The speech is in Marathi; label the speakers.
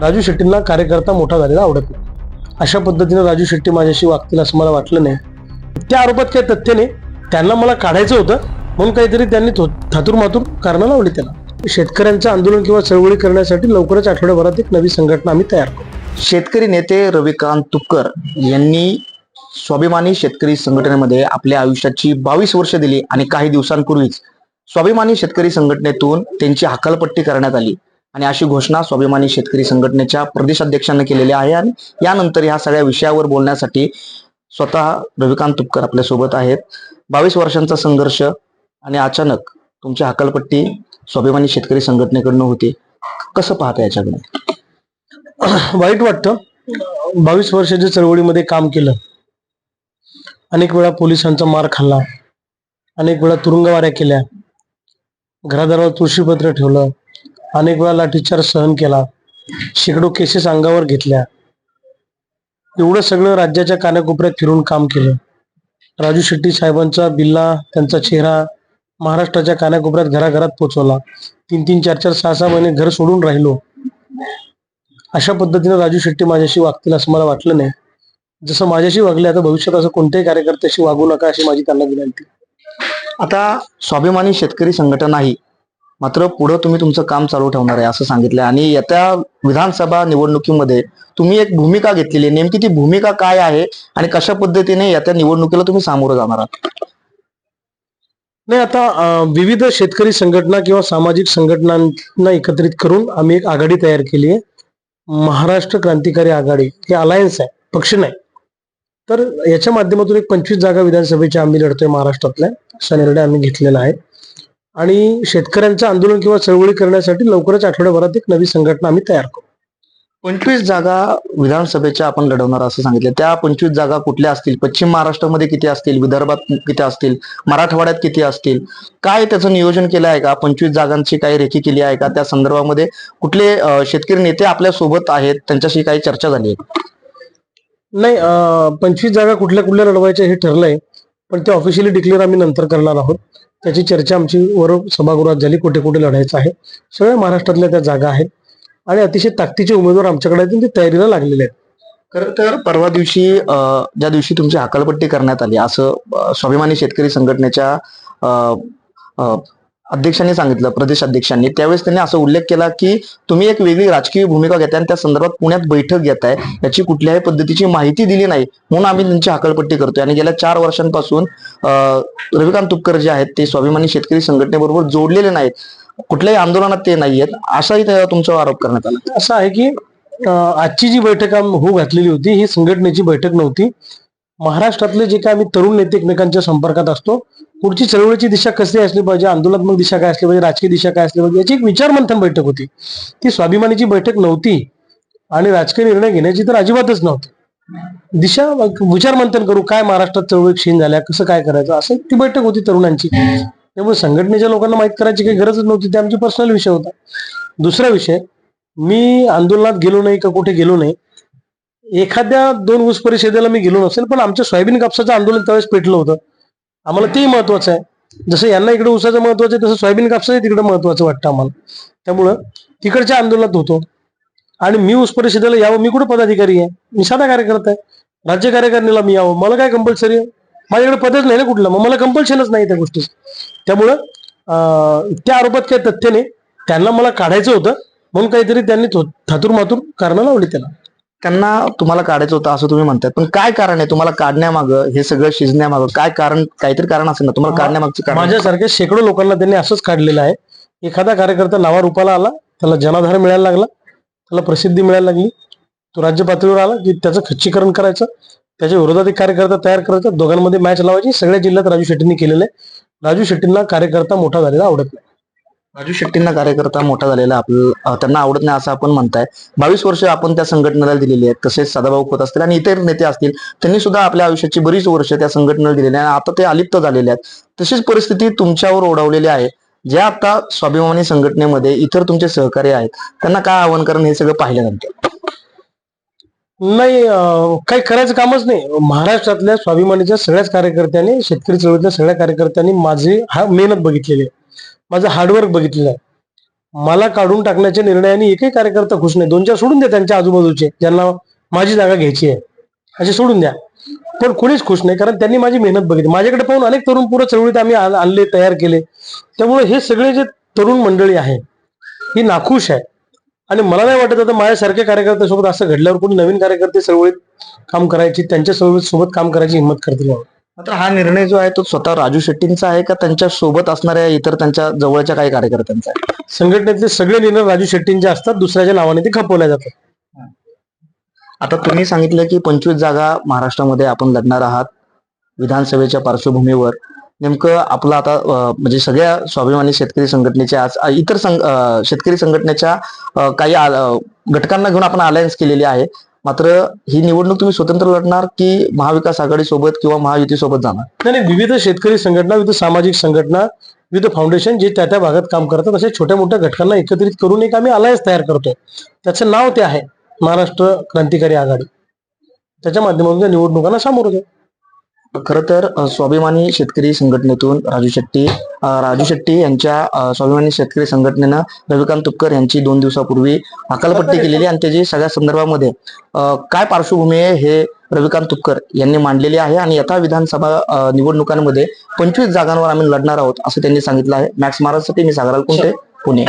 Speaker 1: राजू शेट्टींना कार्यकर्ता मोठा झालेला आवडत नाही. अशा पद्धतीने राजू शेट्टी माझ्याशी वागतील असं मला वाटलं नाही. त्या आरोपात काही तथ्य नाही. त्यांना मला काढायचं होतं. म्हणून काहीतरी त्यांनी थो- मातूर कारणं लावली त्याला. शेतकऱ्यांचं आंदोलन किंवा चळवळी करण्यासाठी लवकरच आठवड्याभरात एक नवी संघटना आम्ही तयार करू.
Speaker 2: शेतकरी नेते रविकांत तुपकर यांनी स्वाभिमानी शेतकरी संघटनेमध्ये आपल्या आयुष्याची बावीस वर्ष दिली आणि काही दिवसांपूर्वीच स्वाभिमानी शेतकरी संघटनेतून त्यांची हकालपट्टी करण्यात आली. आणि अशी घोषणा स्वाभिमानी शेतकरी संघटनेच्या प्रदेशाध्यक्षांनी केलेली आहे आणि यानंतर ह्या सगळ्या विषयावर बोलण्यासाठी स्वतः रविकांत तुपकर आपल्यासोबत आहेत. बावीस वर्षांचा संघर्ष आणि अचानक तुमची हकालपट्टी स्वाभिमानी शेतकरी संघटनेकडनं होती. कसं पाहता याच्याकडे?
Speaker 1: वाईट वाटतं. बावीस वर्षाच्या चळवळीमध्ये काम केलं. अनेक वेळा पोलिसांचा मार खाल्ला. अनेक वेळा तुरुंगवाऱ्या केल्या. घरादारावर तुळशीपत्र ठेवलं. अनेक वेळा लाठीचार सहन केला. शेकडो केसेस अंगावर घेतल्या. एवढं सगळं राज्याच्या कानाकोपऱ्यात फिरून काम केलं. राजू शेट्टी साहेबांचा बिल्ला त्यांचा चेहरा महाराष्ट्राच्या कानाकोपऱ्यात घराघरात पोहोचवला तीन तीन चार चार सहा सहा महिने घर सोडून राहिलो. अशा पद्धतीने राजू शेट्टी माझ्याशी वागतील असं मला वाटलं नाही. जसं माझ्याशी वागले आता भविष्यात असं कोणत्याही कार्यकर्त्याशी वागू नका अशी माझी त्यांना विनंती.
Speaker 2: आता स्वाभिमानी शेतकरी संघटना ही मात्र पुढे तुम्ही तुमचं काम चालू ठेवणार आहे असं सांगितलंय. आणि येत्या विधानसभा निवडणुकीमध्ये तुम्ही एक भूमिका घेतलेली आहे. नेमकी ती भूमिका काय आहे आणि कशा पद्धतीने येत्या निवडणुकीला तुम्ही सामोरं जाणार आहात?
Speaker 1: नाही आता विविध शेतकरी संघटना किंवा सामाजिक संघटनांना एकत्रित करून आम्ही एक आघाडी तयार केली आहे. महाराष्ट्र क्रांतिकारी आघाडी हे अलायन्स आहे पक्ष नाही. तर याच्या माध्यमातून एक पंचवीस जागा विधानसभेच्या आम्ही लढतोय महाराष्ट्रातल्या. असा निर्णय आम्ही घेतलेला आहे. आणि शेतकऱ्यांचं आंदोलन किंवा चळवळी करण्यासाठी लवकरच आठवड्याभरात एक नवी संघटना आम्ही तयार करू.
Speaker 2: पंचवीस जागा विधानसभेच्या आपण लढवणार असं सांगितलं. त्या पंचवीस जागा कुठल्या असतील? पश्चिम महाराष्ट्रामध्ये किती असतील? विदर्भात किती असतील? मराठवाड्यात किती असतील? काय त्याचं नियोजन केलं आहे का? पंचवीस जागांची काही रेखी केली आहे का? त्या संदर्भामध्ये कुठले शेतकरी नेते आपल्यासोबत आहेत? त्यांच्याशी काही चर्चा झाली आहे.
Speaker 1: नाही पंचवीस जागा कुठल्या कुठल्या लढवायच्या हे ठरलंय पण ते ऑफिशियली डिक्लेअर आम्ही नंतर करणार आहोत. त्याची चर्चा आमची वर सभागृहात झाली. कुठे कुठे लढायचं आहे. सगळ्या महाराष्ट्रातल्या त्या जागा आहेत. आणि अतिशय ताकदीचे उमेदवार आमच्याकडे आहेत ते तयारीला लागलेले आहेत.
Speaker 2: खरं तर परवा दिवशी ज्या दिवशी तुमची हकालपट्टी करण्यात आली असं स्वाभिमानी शेतकरी संघटनेच्या अध्यक्षांनी सांगितलं प्रदेश अध्यक्षांनी. त्यावेळेस त्यांनी असा उल्लेख केला की तुम्ही एक वेगळी राजकीय भूमिका घेताय आणि त्या संदर्भात पुण्यात बैठक घेताय. याची कुठल्याही पद्धतीची माहिती दिली नाही म्हणून आम्ही त्यांची हकालपट्टी करतोय. आणि गेल्या चार वर्षांपासून रविकांत तुपकर जे आहेत ते स्वाभिमानी शेतकरी संघटनेबरोबर जोडलेले नाहीत. कुठल्याही आंदोलनात ते नाहीयेत. असाही तुमचा आरोप करण्यात आला.
Speaker 1: असं आहे की आजची जी बैठक होऊ घातलेली होती ही संघटनेची बैठक नव्हती. महाराष्ट्रातले जे काय आम्ही तरुण नेते एकमेकांच्या संपर्कात असतो पुढची चळवळीची दिशा कशी असली पाहिजे आंदोलनात्मक दिशा काय असली पाहिजे राजकीय दिशा काय असली पाहिजे याची एक विचारमंथन बैठक होती. ती स्वाभिमानीची बैठक नव्हती आणि राजकीय निर्णय घेण्याची तर अजिबातच नव्हती. दिशा विचारमंथन करू काय महाराष्ट्रात चळवळी क्षीण झाल्या कसं काय करायचं असं ती बैठक होती तरुणांची. त्यामुळे संघटनेच्या लोकांना माहीत करायची काही गरजच नव्हती ते आमची पर्सनल विषय होता. दुसरा विषय मी आंदोलनात गेलो नाही का कुठे गेलो नाही एखाद्या दोन ऊस परिषदेला मी गेलो नसेल पण आमच्या सोयाबीन कापसाचं आंदोलन त्यावेळेस पेटलं होतं. आम्हाला तेही महत्वाचं आहे. जसं यांना इकडे ऊसाचं महत्वाचं आहे तसं सोयाबीन कापसाचं तिकडे महत्वाचं वाटतं आम्हाला. त्यामुळं तिकडच्या आंदोलनात होतो. आणि मी ऊस परिषदेला यावं मी कुठे पदाधिकारी आहे? मी साधा कार्यकर्ता आहे. राज्य कार्यकारिणीला मी यावं. मला काय कंपल्सरी आहे? माझ्याकडे पदच नाही ना कुठलं. मग मला कंपल्शनच नाही त्या गोष्टीचं. त्यामुळं त्या आरोपात काही तथ्य नाही. त्यांना मला काढायचं होतं. म्हणून काहीतरी त्यांनी थातूर मातूर कारणं लावली त्याला.
Speaker 2: त्यांना तुम्हाला काढायचं होतं असं तुम्ही म्हणताय. पण काय कारण आहे? तुम्हाला काढण्यामागं हे सगळं शिजण्यामागं काय कारण काहीतरी कारण असेल ना? तुम्हाला काढण्यामागचं कारण?
Speaker 1: माझ्यासारख्या शेकडो लोकांना त्यांनी असंच काढलेलं आहे. एखादा कार्यकर्ता नावा रूपाला आला त्याला जनाधार मिळायला लागला त्याला प्रसिद्धी मिळायला लागली. तो राज्य पातळीवर आला की त्याचं खच्चीकरण करायचं त्याच्या विरोधात एक कार्यकर्ता तयार करायचा दोघांमध्ये मॅच लावायची. सगळ्या जिल्ह्यात राजू शेट्टींनी केलेलं आहे. राजू शेट्टींना कार्यकर्ता मोठा झालेला आवडत नाही.
Speaker 2: राजू शेट्टींना कार्यकर्ता मोठा झालेला आपल्याला त्यांना आवडत नाही असं आपण म्हणताय. बावीस वर्ष आपण त्या संघटनेला दिलेली आहेत. तसेच सदाभाऊ खोत असतील आणि इतर नेते असतील त्यांनी सुद्धा आपल्या आयुष्याची बरीच वर्ष त्या संघटनेला दिलेली आहे आणि आता ते अलिप्त झालेले आहेत. तशीच परिस्थिती तुमच्यावर ओढवलेली आहे. जे आता स्वाभिमानी संघटनेमध्ये इतर तुमचे सहकारी आहेत त्यांना काय आव्हान करण हे सगळं पाहिल्यानंतर?
Speaker 1: नाही काही करायचं कामच नाही. महाराष्ट्रातल्या स्वाभिमानीच्या सगळ्याच कार्यकर्त्यांनी शेतकरी चळवळीतल्या सगळ्या कार्यकर्त्यांनी माझी हा मेहनत बघितलेली आहे. माझं हार्डवर्क बघितलं मला काढून टाकण्याच्या निर्णयाने एकही कार्यकर्ता खुश नाही. दोन चार सोडून द्या त्यांच्या आजूबाजूचे ज्यांना माझी जागा घ्यायची आहे. असे सोडून द्या. पण कोणीच खुश नाही कारण त्यांनी माझी मेहनत बघितली. माझ्याकडे पाहून अनेक तरुण पुरं चळवळीत आम्ही आणले तयार केले. त्यामुळे हे सगळे जे तरुण मंडळी आहे ही नाखुश आहे आणि मला नाही वाटत आता माझ्यासारख्या कार्यकर्त्यासोबत असं घडल्यावर कोणी नवीन कार्यकर्ते चळवळीत काम करायची त्यांच्यासोबत सोबत काम करायची हिंमत करतील.
Speaker 2: मात्र हा निर्णय जो आहे तो स्वतः राजू शेट्टींचा आहे का त्यांच्यासोबत असणाऱ्या इतर त्यांच्या जवळच्या काही कार्यकर्त्यांचा आहे?
Speaker 1: संघटनेतले सगळे निर्णय राजू शेट्टींचे असतात दुसऱ्याच्या नावाने ते खपवल्या जातात.
Speaker 2: आता तुम्ही सांगितलं की पंचवीस जागा महाराष्ट्रामध्ये आपण लढणार आहात विधानसभेच्या पार्श्वभूमीवर. नेमकं आपलं आता म्हणजे सगळ्या स्वाभिमानी शेतकरी संघटनेच्या आज इतर संघ- शेतकरी संघटनेच्या काही घटकांना घेऊन आपण अलायन्स केलेली आहे. मात्र ही निवडणूक तुम्ही स्वतंत्र लढणार की महाविकास आघाडी सोबत किंवा महायुती सोबत जाणार?
Speaker 1: नाही विविध शेतकरी संघटना विविध सामाजिक संघटना विविध फाउंडेशन जे त्या त्या भागात काम करतात अशा छोट्या मोठ्या घटकांना एकत्रित करून एक आम्ही अलायन्स तयार करतो त्याचं नाव ते आहे महाराष्ट्र क्रांतिकारी आघाडी. त्याच्या माध्यमातून त्या निवडणुकांना सामोरं जाऊ.
Speaker 2: खर तर स्वाभिमानी शेतकरी संघटनेतून राजू शेट्टी राजू शेट्टी यांच्या स्वाभिमानी शेतकरी संघटनेनं रविकांत तुपकर यांची दोन दिवसापूर्वी अकालपट्टी केलेली आणि त्याची सगळ्या संदर्भामध्ये काय पार्श्वभूमी आहे हे रविकांत तुपकर यांनी मांडलेली आहे आणि यथा विधानसभा निवडणुकांमध्ये पंचवीस जागांवर आम्ही लढणार आहोत असं त्यांनी सांगितलं आहे. मॅक्स महाराजसाठी मी सागराल कुंटे पुणे.